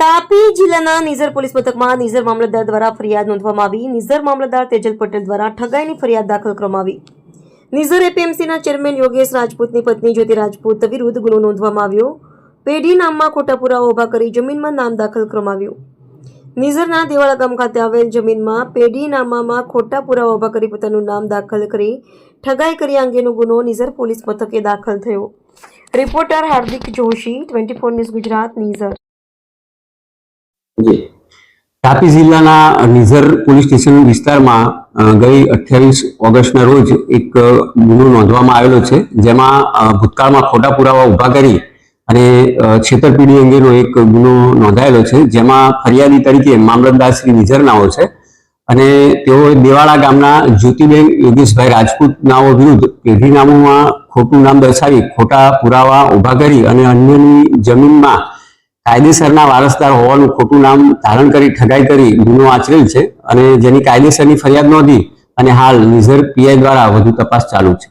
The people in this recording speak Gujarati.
તાપી જિલ્લાના નિઝર પોલીસ મથકમાં નિઝર મામલતદાર દ્વારા ફરિયાદ નોંધવામાં આવી. નિઝર મામલતદાર તેજલ પટેલ દ્વારા ઠગાઈની ફરિયાદ દાખલ કરવામાં આવી. નિઝર એપીએમસીના ચેરમેન યોગેશ રાજપૂતની પત્ની જ્યોતિ રાજપૂત વિરુદ્ધ ગુનો નોંધવામાં આવ્યો. પેઢી નામમાં ખોટા પુરાવા ઊભા કરી જમીનમાં નામ દાખલ કરવામાં આવ્યું. નિઝરના દેવાળા ગામ ખાતે આવેલ જમીનમાં પેઢી નામામાં ખોટા પુરાવા ઊભા કરી પોતાનું નામ દાખલ કરી ઠગાઈ કરી અંગેનો ગુનો નિઝર પોલીસ મથકે દાખલ થયો. Reporter Hardik Joshi, twenty four news Gujarat, Nizar. Tapi જિલ્લાના નિઝર પોલીસ સ્ટેશન વિસ્તારમાં ગઈ અઠ્યાવીસ ઓગસ્ટના રોજ એક ગુનો નોંધવામાં આવેલો છે, જેમાં ભૂતકાળમાં ખોટા પુરાવા ઊભા કરી અને છેતરપીડી અંગેનો એક ગુનો નોંધાયેલો છે, જેમાં ફરિયાદી તરીકે મામલતદાર શ્રી નિઝર નાઓ છે અને તેઓ દેવાળા ગામના જ્યોતિબેન યોગેશભાઈ રાજપૂત નાઓ વિરુદ્ધ પેઢીનામુમાં ખોટું નામ દર્શાવી ખોટા પુરાવા ઊભા કરી અને અન્યની જમીનમાં કાયદેસરના વારસદાર હોવાનું ખોટું નામ ધારણ કરી, ઠગાઈ કરી ગુનો આચરેલ છે અને જેની કાયદેસરની ફરિયાદ નોંધી અને હાલ નિઝર પીઆઈ દ્વારા વધુ તપાસ ચાલુ છે.